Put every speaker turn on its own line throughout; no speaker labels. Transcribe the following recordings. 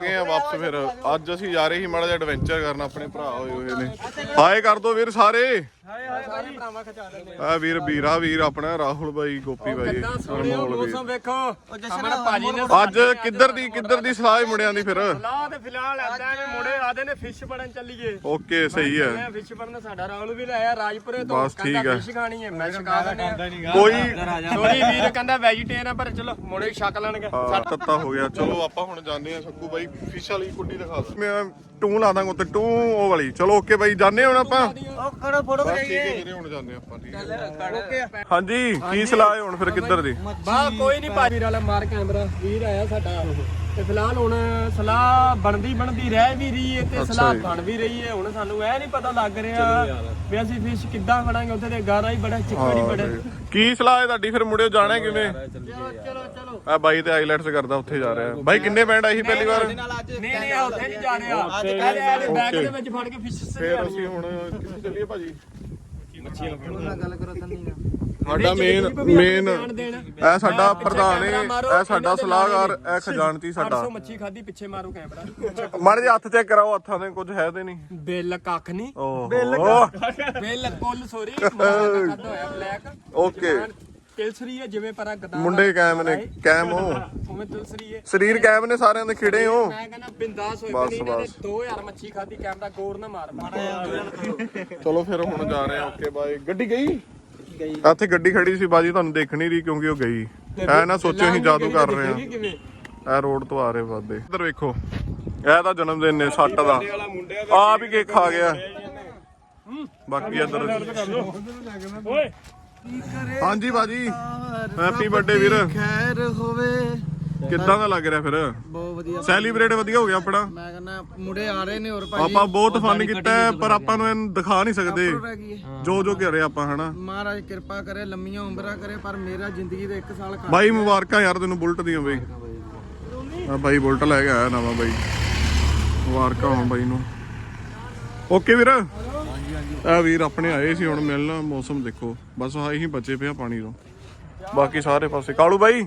ਗਏ ਆ ਵਾਪਸ ਫਿਰ। ਅੱਜ ਅਸੀਂ ਜਾ ਰਹੇ ਸੀ ਮਾੜਾ ਜਿਹਾ ਐਡਵੈਂਚਰ ਕਰਨ ਆਪਣੇ ਭਰਾ ਹੋਏ ਹੋਏ ਨੇ। ਹਾਏ ਕਰ ਦੋ ਵੀਰ ਸਾਰੇ।
ਸਾਰੇ ਭਰਾਵਾਂ ਖਚਾ ਦਿੰਦੇ
ਆ ਵੀਰ ਵੀਰਾ ਵੀਰ ਆਪਣਾ ਰਾਹੁਲ ਬਾਈ ਗੋਪੀ ਬਾਈ। ਅਨਮੋਲ ਵੀਰ।
ਮੌਸਮ ਵੇਖੋ। ਸਾਹਮਣੇ ਭਾਜੀ ਨੇ
ਅੱਜ ਕਿੱਧਰ ਦੀ ਕਿੱਧਰ ਦੀ ਸਲਾਹ ਹੈ ਮੁੰਡਿਆਂ ਦੀ ਫਿਰ?
ਲਾ ਤੇ ਫਿਲਹਾਲ ਏਦਾਂ ਨੇ ਮੁੰਡੇ ਆਦੇ ਨੇ ਫਿਸ਼ ਬਣਨ ਚੱਲੀਏ।
ਓਕੇ ਸਹੀ ਹੈ।
ਫਿਸ਼ ਬਣਨ ਸਾਡਾ ਰਾਹੁਲ ਵੀ ਲਾਇਆ ਰਾਜਪੁਰੇ ਤੋਂ
ਬਸ ਠੀਕ ਹੈ।
ਫਿਸ਼ ਖਾਣੀ ਹੈ ਮੈਂ ਛਕਾ ਦਿੰਦਾ।
ਕੋਈ
ਸੋਰੀ ਵੀਰ ਕਹਿੰਦਾ ਵੈਜੀਟੇਰੀਅਨ ਪਰ ਚਲੋ ਮੁੰਡੇ ਛਕ ਲੈਣਗੇ।
ਹਾਂ, ਤੱਤਾ ਹੋ ਗਿਆ ਚਲੋ ਆਪਾਂ ਹੁਣ ਜਾਂਦੇ ਆ ਸੱਕੂ ਬਾਈ ਫਿਸ਼ ਵਾਲੀ ਕੁੱਡੀ ਦਿਖਾ ਦੋ ਮੈਂ ਟੂ ਲਾ ਦਾਂਗਾ ਉੱਤੇ ਟੂ ਉਹ ਵਾਲੀ। ਚਲੋ ਓਕੇ ਬਾਈ ਜਾਂਦੇ ਹੁਣ ਆਪਾਂ।
ਉਹ ਕਰੋ ਫੋਟੋ
ਬਸ ਠੀਕ ਹੈ ਵੀਰੇ ਹੁਣ ਜਾਂਦੇ ਆਪਾਂ ਠੀਕ ਹੈ।
ਓਕੇ।
ਹਾਂਜੀ ਕੀ ਸਲਾਹ ਹੈ ਹੁਣ ਫਿਰ ਕਿੱਧਰ ਦੀ?
ਬਾ ਕੋਈ ਨਹੀਂ ਭਾਜੀ। ਵੀਰ ਵਾਲਾ ਮਾਰ ਕੈਮਰਾ ਵੀਰ ਆਇਆ ਸਾਡਾ। ਤੇ ਫਿਲਹਾਲ ਹੁਣ ਸਲਾਹ ਬਣਦੀ ਬਣਦੀ ਰਹਿ ਵੀ ਰਹੀ ਹੈ ਤੇ ਸਲਾਹ। ਬਣ ਵੀ ਰਹੀ ਹੈ। ਹੁਣ ਸਾਨੂੰ ਇਹ ਨਹੀਂ ਪਤਾ ਲੱਗ ਰਿਹਾ ਵੀ ਅਸੀਂ ਫਿਸ਼ ਕਿੱਦਾਂ ਫੜਾਂਗੇ ਉੱਥੇ ਤੇ ਗਾਰਾ ਹੀ ਬੜਾ ਚਿੱਕੜ ਹੀ ਬੜਾ।
ਕੀ ਸਲਾਹ ਹੈ ਤੁਹਾਡੀ? ਫਿਰ ਮੁੰਡਿਓ ਜਾਣਾ ਕਿਵੇਂ?
ਚਲੋ ਚਲੋ ਚਲੋ।
ਆ ਬਾਈ ਤੇ ਆਈਲੈਟਸ ਕਰਦਾ ਉੱਥੇ ਜਾ ਰਿਹਾ। ਬਾਈ ਕਿੰਨੇ ਬੈਂਡ ਆਈ ਸੀ ਪਹਿਲੀ ਵਾਰ?
ਨਹੀਂ ਨਹੀਂ ਆ ਉੱਥੇ ਨਹੀਂ ਜਾ ਰਿਹਾ ਅੱਜ ਕੱਲ ਦੇ ਬੈਗ ਦੇ ਵਿੱਚ ਫੜ ਕੇ ਫਿਸ਼
ਫਿਰ ਅਸੀਂ ਹੁਣ ਕਿੱਥੇ ਚੱਲੀਏ ਭਾਜੀ?
ਗੱਲ ਕਰੋ ਤੰਨੀ
ਸਾਡਾ ਮੇਨ ਮੇਨ ਇਹ ਸਾਡਾ ਪ੍ਰਧਾਨ ਹੈ ਇਹ ਸਾਡਾ ਸਲਾਹਕਾਰ ਇਹ ਖਜ਼ਾਨਚੀ ਸਾਡਾ।
ਪਰਸੋਂ ਮੱਛੀ ਖਾਦੀ ਪਿੱਛੇ ਮਾਰੂ ਕੈਮਰਾ।
ਮਾੜੇ ਜਿਹੇ ਹੱਥ ਚੈੱਕ ਕਰਾਓ ਹੱਥਾਂ ਦੇ ਕੁਝ ਹੈ ਤੇ ਨਹੀਂ।
ਬਿੱਲ ਕੱਖ ਨਹੀਂ।
ਓਹ।
ਬਿੱਲ ਕੁੱਲ ਸੋਰੀ ਹੋਇਆ ਬਲੈਕ।
ਓਕੇ।
ਕਿਲਸਰੀ ਹੈ ਜਿਵੇਂ ਪਰਾ ਗਦਾਨ
ਮੁੰਡੇ ਕਾਇਮ ਨੇ ਕਾਇਮ ਹੋ।
ਉਵੇਂ ਤੁਲਸਰੀ ਹੈ।
ਸਰੀਰ ਕਾਇਮ ਨੇ ਸਾਰਿਆਂ ਦੇ ਖਿੜੇ ਹੋ।
ਮੈਂ ਕਹਿੰਦਾ ਬਿੰਦਾਸ ਹੋਏ ਇਹਨਾਂ ਨੇ
ਬਸ।
2000 ਮੱਛੀ ਖਾਦੀ ਕੈਮਰਾ ਗੌਰ ਨਾ ਮਾਰ। ਮਾੜਾ
ਚਲੋ ਫਿਰ ਹੁਣ ਜਾ ਰਹੇ ਆ ਓਕੇ ਬਾਈ ਗੱਡੀ ਗਈ? ਇੱਥੇ ਗੱਡੀ ਖੜੀ ਸੀ ਬਾਜੀ ਤੁਹਾਨੂੰ ਦੇਖ ਨਹੀਂ ਰਹੀ ਕਿਉਂਕਿ ਉਹ ਗਈ। ਐ ਨਾ ਸੋਚਿਓ ਅਸੀਂ ਜਾਦੂ ਕਰ ਰਹੇ ਆ
ਕਿਵੇਂ?
ਇਹ ਰੋਡ ਤੋਂ ਆ ਰਹੇ ਵਾਦੇ ਇੱਧਰ ਵੇਖੋ ਇਹ ਤਾਂ ਜਨਮ ਦਿਨ ਨੇ ਸੱਟ ਦਾ। ਆ ਵੀ ਕੇਕ ਖਾ ਗਿਆ। ਬਾਕੀ ਇੱਧਰ
ਓਏ।
ਹਾਂਜੀ ਬਾਜੀ। ਹੈਪੀ ਬਰਥਡੇ ਵੀਰ।
ਖੈਰ ਹੋਵੇ।
ਕਿੱਦਾਂ ਦਾ ਲੱਗ ਰਿਹਾ ਫਿਰ?
ਬਹੁਤ ਵਧੀਆ
ਸੈਲੀਬ੍ਰੇਟ ਵਧੀਆ ਹੋ ਗਿਆ ਆਪਣਾ।
ਮੈਂ ਕਹਿੰਦਾ ਮੁੰਡੇ ਆ ਰਹੇ ਨੇ ਹੋਰ ਭਾਜੀ
ਆਪਾਂ ਬਹੁਤ ਫਨ ਕੀਤਾ ਹੈ, ਪਰ ਆਪਾਂ ਨੂੰ ਇਹਨੂੰ ਦਿਖਾ ਨਹੀਂ ਸਕਦੇ।
ਹੈ।
ਜੋ ਜੋ ਕਰਿਆ ਆਪਾਂ ਹਨਾ।
ਮਹਾਰਾਜ ਕਿਰਪਾ ਕਰੇ ਲੰਮੀਆਂ ਉਮਰਾਂ ਕਰੇ ਪਰ ਮੇਰਾ ਜ਼ਿੰਦਗੀ ਦੇ 1 ਸਾਲ ਘੱਟ
ਬਾਈ ਮੁਬਾਰਕਾਂ ਯਾਰ ਤੈਨੂੰ ਬੁਲਟ ਦੀਆਂ ਬਈ। ਆ ਬਾਈ ਬੁਲਟ ਲੈ ਕੇ ਆਇਆ ਨਵਾਂ ਬਾਈ। ਮੁਬਾਰਕਾਂ ਹੋਣ ਬਾਈ ਨੂੰ। ਓਕੇ ਵੀਰ। ਆ ਵੀਰ ਆਪਣੇ ਆਏ ਸੀ ਹੁਣ ਮਿਲਣਾ ਮੌਸਮ ਦੇਖੋ। ਬਸ ਆਹੀ ਹੀ ਬਚੇ ਪਿਆ ਪਾਣੀ ਤੋਂ। ਬਾਕੀ ਸਾਰੇ ਪਾਸੇ। ਕਾਲੂ ਬਾਈ।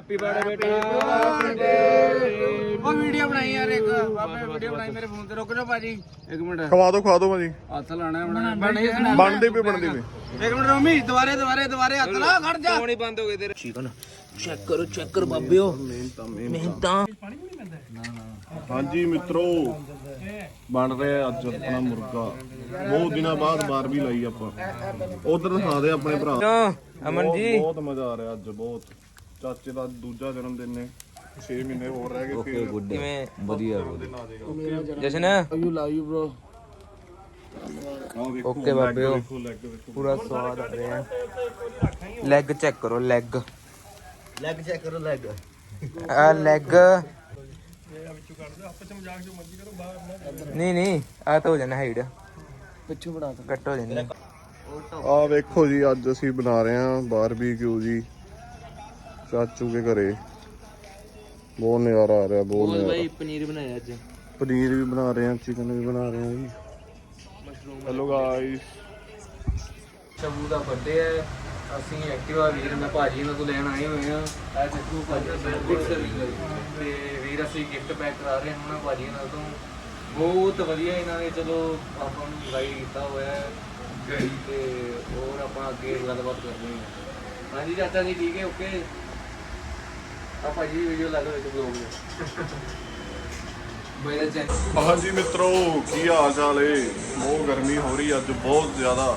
ਬੇਟਾ
ਉਹ ਵੀਡੀਓ ਬਣਾਈ ਯਾਰ ਇੱਕ। ਬਾਬੇ ਵੀਡੀਓ ਬਣਾਈ ਮੇਰੇ ਫੋਨ ਤੇ। ਰੁਕ ਜਾਓ ਭਾਜੀ। ਇੱਕ ਮਿੰਟ।
ਖਵਾ ਦਿਓ ਖਵਾ ਦਿਓ ਭਾਜੀ।
ਹੱਥ ਲਾਣਾ ਬਣਾ ਸੁਣਾ
ਬਣਦੀ ਪਈ ਬਣਦੀ ਪਈ।
ਇੱਕ ਮਿੰਟ ਰੋਮੀ ਦੁਬਾਰੇ ਦੁਬਾਰੇ ਦੁਬਾਰੇ ਹੱਥ ਲਾ ਖੜ ਜਾ। ਫੋਨ ਹੀ ਬੰਦ ਹੋ ਗਏ ਤੇਰੇ। ਚੈੱਕ ਕਰੋ ਚੈੱਕ ਕਰੋ ਬਾਬਿਓ। ਮਿਹਨਤਾਂ
ਹਾਂਜੀ ਮਿੱਤਰੋ ਬਣ ਰਿਹਾ ਅੱਜ ਆਪਣਾ ਮੁਰਗਾ। ਬਹੁਤ ਦਿਨਾਂ ਬਾਅਦ ਬਾਰ ਵੀ ਲਾਈ ਆਪਾਂ। ਉਧਰ ਦਿਖਾ ਦੇ ਆਪਣੇ ਭਰਾ। ਅਮਨ ਜੀ। ਬਹੁਤ ਮਜ਼ਾ ਆ ਰਿਹਾ ਅੱਜ ਬਹੁਤ। ਚਾਚੇ ਦਾ ਦੂਜਾ ਜਨਮ ਦਿਨ ਨੇ। 6 ਮਹੀਨੇ ਹੋਰ ਰਹਿ ਗਏ ਫਿਰ।
ਕਿਵੇਂ? ਵਧੀਆ ਜਸ਼ਨ?
You love you bro
okay ਬਾਬਿਓ
leg ਵੇਖੋ
ਪੂਰਾ ਸਵਾਦ ਆ ਰਿਹਾ। ਲੈਗ ਚੈੱਕ ਕਰੋ ਲੈਗ
ਲੈਗ ਚੈੱਕ ਕਰੋ ਲੈਗ
ਆ ਲੈਗ ਨਹੀਂ ਨਹੀਂ ਆ ਤਾਂ ਹੋ ਜਾਣਾ ਹਾਈਡ
ਪਿੱਛੋਂ ਬਣਾ ਤਾ
ਕੱਟ ਹੋ ਜਾਣੀ।
ਆ ਵੇਖੋ ਜੀ ਅੱਜ ਅਸੀਂ ਬਣਾ ਰਹੇ ਹਾਂ ਬਾਰਬੀਕਿਊ ਜੀ। ਚਾਚੂ ਕੇ ਘਰੇ। ਬਹੁਤ ਨਜ਼ਾਰਾ ਆ ਰਿਹਾ ਬਹੁਤ ਨਜ਼ਾਰਾ।
ਪਨੀਰ ਬਣਾਇਆ ਅੱਜ?
ਪਨੀਰ ਵੀ ਬਣਾ ਰਹੇ ਹਾਂ ਚਿਕਨ ਵੀ ਬਣਾ ਰਹੇ ਹਾਂ ਜੀ। ਹੈਲੋ ਗਾਇਸ
ਸ਼ਬੂ ਦਾ ਬਰਥਡੇ ਹੈ। ਅਸੀਂ ਐਕਟਿਵਾ ਵੀਰ ਮੈਂ ਭਾਜੀ ਇਹਨਾਂ ਤੋਂ ਲੈਣ ਆਏ ਹੋਏ ਆ ਇਹ ਚੱਕੂ ਭਾਜੀ ਤੇ ਵੀਰ ਅਸੀਂ ਗਿਫਟ ਪੈਕ ਕਰਾ ਰਹੇ ਹਾਂ ਉਹਨਾਂ ਭਾਜੀ ਇਹਨਾਂ ਤੋਂ। ਬਹੁਤ ਵਧੀਆ ਇਹਨਾਂ ਨੇ ਚਲੋ ਆਪਾਂ ਨੂੰ ਗਾਈਡ ਕੀਤਾ ਹੋਇਆ ਹੈ। ਤੇ ਹੋਰ ਆਪਾਂ ਅੱਗੇ ਗੱਲਬਾਤ ਕਰਦੇ ਹਾਂ। ਹਾਂਜੀ ਚਾਚਾ ਜੀ ਠੀਕ ਹੈ? ਓਕੇ ਆ ਭਾਜੀ ਵੀਡੀਓ ਲਾ ਦਿਓ ਵਿੱਚ ਬਲੌਗ ਦੇ। ਬਈ ਦਾ ਚੈਨਲ
ਹਾਂਜੀ ਮਿੱਤਰੋ ਕੀ ਹਾਲ ਚਾਲ ਏ? ਬਹੁਤ ਗਰਮੀ ਹੋ ਰਹੀ ਅੱਜ ਬਹੁਤ ਜ਼ਿਆਦਾ।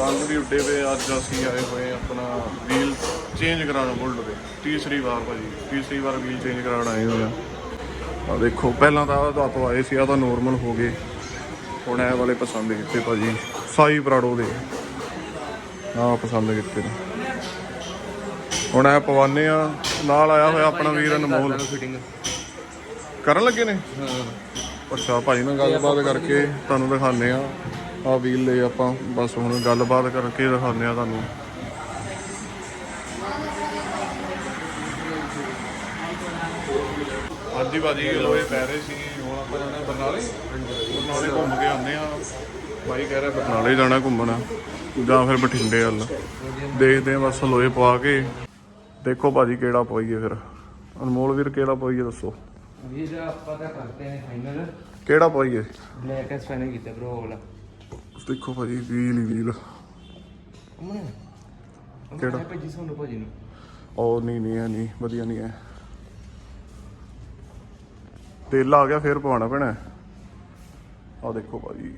ਰੰਗ ਵੀ ਉੱਡੇ ਵੇ ਅੱਜ ਅਸੀਂ ਆਏ ਹੋਏ ਆਪਣਾ ਵੀਲ ਚੇਂਜ ਕਰਾਉਣ ਬੁਲਟ ਦੇ ਤੀਸਰੀ ਵਾਰ ਭਾਜੀ ਤੀਸਰੀ ਵਾਰ ਵੀਲ ਚੇਂਜ ਕਰਾਉਣ ਆਏ ਹੋਏ ਆ। ਆ ਦੇਖੋ ਪਹਿਲਾਂ ਤਾਂ ਆਹ ਤੋਂ ਆਏ ਸੀ ਆ ਤਾਂ ਨੋਰਮਲ ਹੋ ਗਏ। ਹੁਣ ਇਹ ਵਾਲੇ ਪਸੰਦ ਕੀਤੇ ਭਾਜੀ ਸਾਈ ਪ੍ਰਾਡੋ ਦੇ। ਆ ਪਸੰਦ ਕੀਤੇ ਨੇ। ਹੁਣ ਇਹ ਪਵਾਨੇ ਆ ਨਾਲ ਆਇਆ ਹੋਇਆ ਆਪਣਾ ਵੀਰ ਅਨਮੋਲ। ਕਰਨ ਲੱਗੇ ਨੇ? ਅੱਛਾ ਭਾਈ ਨਾਲ ਗੱਲਬਾਤ ਕਰਕੇ ਤੁਹਾਨੂੰ ਦਿਖਾਉਂਦੇ ਆ। ਆ ਵੀਲ ਲੈ ਆਪਾਂ ਬਸ ਹੁਣ ਗੱਲਬਾਤ ਕਰਕੇ ਦਿਖਾਉਂਦੇ ਆ ਤੁਹਾਨੂੰ। ਹਾਂਜੀ ਬਾਜੀ ਲੋਏ ਪੈ ਰਹੇ ਸੀ ਹੁਣ ਆਪਾਂ ਜਾਣਾ ਬਰਨਾਲੇ? ਬਰਨਾਲੇ ਘੁੰਮ ਕੇ ਆਉਂਦੇ ਆ। ਭਾਈ ਕਹਿ ਰਿਹਾ ਬਰਨਾਲੇ ਜਾਣਾ ਘੁੰਮਣਾ। ਜਾਂ ਫਿਰ ਬਠਿੰਡੇ ਵੱਲ। ਦੇਖਦੇ ਆ ਬਸ ਲੋਏ ਪਵਾ ਕੇ। ਦੇਖੋ ਭਾਜੀ ਕਿਹੜਾ ਪਵਾਈਏ ਫਿਰ। ਅਨਮੋਲ ਵੀਰ ਕਿਹੜਾ ਪਵਾਈਏ ਦੱਸੋ।
ਵੀਰ ਆਪਾਂ ਤਾਂ ਕਰਦੇ ਨੇ ਫਾਈਨਲ
ਕਿਹੜਾ ਪਵਾਈਏ
ਬਲੈਕ ਐਸ ਫਾਈਨਲ ਕੀਤਾ ਬ్రో ਵਾਲਾ।
ਦੇਖੋ ਭਾਜੀ ਵੀਲ ਹੀ ਵੀਲ
ਅਮਨ
ਕਿਹੜਾ?
ਭੇਜੀ ਸਾਨੂੰ ਭਾਜੀ ਨੂੰ?
ਉਹ ਨਹੀਂ ਨਹੀਂ ਇਹ ਨਹੀਂ ਵਧੀਆ ਨਹੀਂ ਹੈ। ਤੇਲ ਆ ਗਿਆ ਫੇਰ ਪਵਾਉਣਾ ਪੈਣਾ। ਆ ਦੇਖੋ ਭਾਜੀ।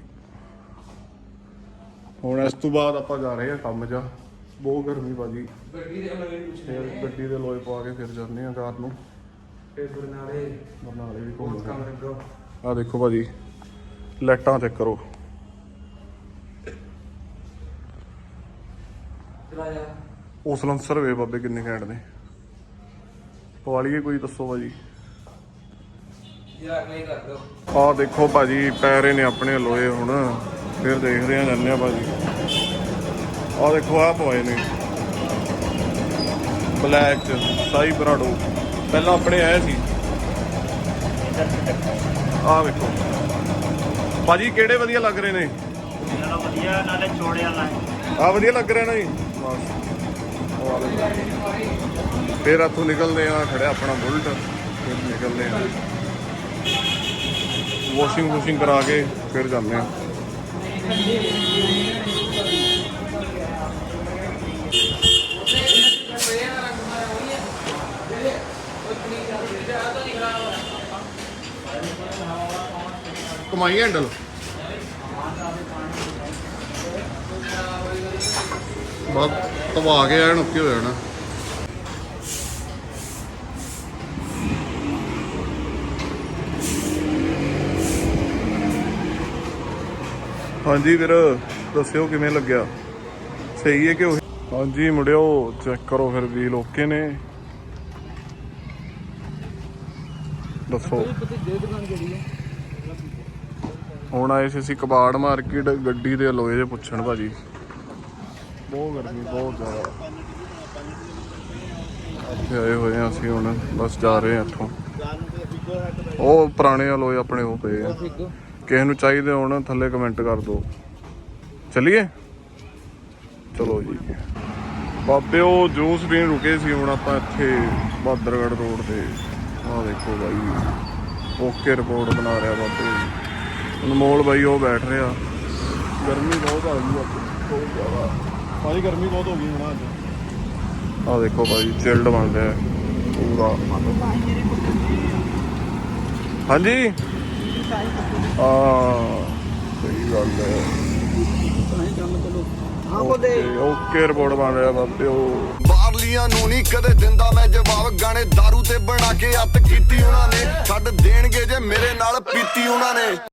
ਹੁਣ ਇਸ ਤੋਂ ਬਾਅਦ ਆਪਾਂ ਜਾ ਰਹੇ ਹਾਂ ਕੰਮ 'ਚ। ਬਹੁਤ ਗਰਮੀ ਭਾਜੀ
ਗੱਡੀ ਦੇ
ਫਿਰ ਗੱਡੀ ਦੇ ਲੋਏ ਪਾ ਕੇ ਫਿਰ ਜਾਂਦੇ ਆ ਕਾਰ ਨੂੰ।
ਤੇ ਬਰਨਾਲੇ।
ਬਰਨਾਲੇ ਵੀ ਘੁੰਮ
ਕੰਮ
ਆ ਦੇਖੋ ਭਾਜੀ ਲਾਈਟਾਂ ਚੈੱਕ ਕਰੋ।
ਚਲਾ ਜਾ
ਉਹ ਸਲੰਸਰ ਵੇ ਬਾਬੇ ਕਿੰਨੇ ਘੈਂਟ ਨੇ। ਪਵਾ ਲਈਏ ਕੋਈ ਦੱਸੋ ਭਾਜੀ
ਯਾਰ ਨਹੀਂ ਕਰ ਦੋ
ਆਹ ਦੇਖੋ ਭਾਜੀ ਪੈਰੇ ਨੇ ਆਪਣੇ ਲੋਏ ਹੁਣ। ਫਿਰ ਦੇਖਦੇ ਆ ਜਾਂਦੇ ਆ ਭਾਜੀ ਆਹ ਦੇਖੋ ਆਹ ਪਵਾਏ ਨੇ। ਬਲੈਕ ਸਾਈ ਬਰਾਡੋ। ਪਹਿਲਾਂ ਆਪਣੇ ਆਏ ਸੀ। ਆਹ ਵੇਖੋ। ਭਾਜੀ ਕਿਹੜੇ ਵਧੀਆ ਲੱਗ ਰਹੇ ਨੇ?
ਵਧੀਆ ਨਾਲੇ ਛੋੜੇ ਵਾਲਾ
ਆਹ ਵਧੀਆ ਲੱਗ ਰਿਹਾ ਨਾ ਜੀ? ਬਸ। ਫਿਰ ਇੱਥੋਂ ਨਿਕਲਦੇ ਆ ਖੜਿਆ ਆਪਣਾ ਬੁਲਟ। ਫਿਰ ਨਿਕਲਦੇ ਆ। ਵਾਸ਼ਿੰਗ ਵੂਸ਼ਿੰਗ ਕਰਾ ਕੇ ਫਿਰ ਜਾਂਦੇ ਆ। ਕਮਾਈ ਹੈਂਡਲ ਬਸ ਤਵਾ ਕੇ ਐਨ ਓਕੇ ਹੋ ਜਾਣਾ। ਹਾਂਜੀ ਵੀਰ, ਦੱਸਿਓ ਕਿਵੇਂ ਲੱਗਿਆ? ਸਹੀ ਹੈ ਕਿ ਉਹ? ਹਾਂਜੀ ਮੁੜਿਓ ਚੈੱਕ ਕਰੋ ਫਿਰ ਵੀਲ ਓਕੇ ਨੇ। ਦੱਸੋ। ਹੁਣ ਆਏ ਸੀ ਅਸੀਂ ਕਬਾੜ ਮਾਰਕੀਟ ਗੱਡੀ ਦੇ ਲੋਏ ਦੇ ਪੁੱਛਣ ਭਾਜੀ। ਬਹੁਤ ਗਰਮੀ ਬਹੁਤ ਜ਼ਿਆਦਾ। ਆਏ ਹੋਏ ਆ ਅਸੀਂ ਹੁਣ ਬਸ ਜਾ ਰਹੇ ਆ ਇੱਥੋਂ। ਉਹ ਪੁਰਾਣੇ ਅਲੋਏ ਆਪਣੇ ਉਹ ਪਏ ਆ। ਕਿਸੇ ਨੂੰ ਚਾਹੀਦੇ ਹੋਣ ਥੱਲੇ ਕਮੈਂਟ ਕਰ ਦਿਓ। ਚਲਿਏ? ਚਲੋ ਜੀ। ਬਾਬੇ ਉਹ ਜੂਸ ਪੀਣ ਰੁਕੇ ਸੀ ਹੁਣ ਆਪਾਂ ਇੱਥੇ ਬਾਦਰਗੜ੍ਹ ਰੋਡ ਤੇ। ਆਹ ਦੇਖੋ ਬਾਈ ਓਕੇ ਰਿਪੋਰਟ ਬਣਾ ਰਿਹਾ ਬਾਬੇ ਅਨਮੋਲ ਬਾਈ ਉਹ ਬੈਠ ਰਿਹਾ। ਗਰਮੀ ਬਹੁਤ ਆ ਗਈ ਅੱਜ ਬਹੁਤ ਜ਼ਿਆਦਾ। ਭਾਜੀ ਗਰਮੀ ਬਹੁਤ ਹੋ ਗਈ ਹੁਣ ਅੱਜ। ਆ ਦੇਖੋ ਭਾਜੀ ਚਿਲਡ ਬਣ ਰਿਹਾ ਪੂਰਾ। ਹਾਂਜੀ? ਆ ਸਹੀ ਗੱਲ ਹੈ। ਓਕੇ ਓਕੇ ਰਿਪੋਰਟ ਬਣ ਰਿਹਾ ਬਾਬੇ ਉਹ।
ਬਾਹਰਲੀਆਂ ਨੂੰ ਨਹੀਂ ਕਦੇ ਦਿੰਦਾ ਮੈਂ ਜਵਾਬ। ਗਾਣੇ दारू ਤੇ ਬਣਾ ਕੇ ਅੱਤ ਕੀਤੀ ਉਹਨਾਂ ਨੇ। ਛੱਡ ਦੇਣਗੇ ਜੇ ਮੇਰੇ ਨਾਲ ਪੀਤੀ ਉਹਨਾਂ ਨੇ।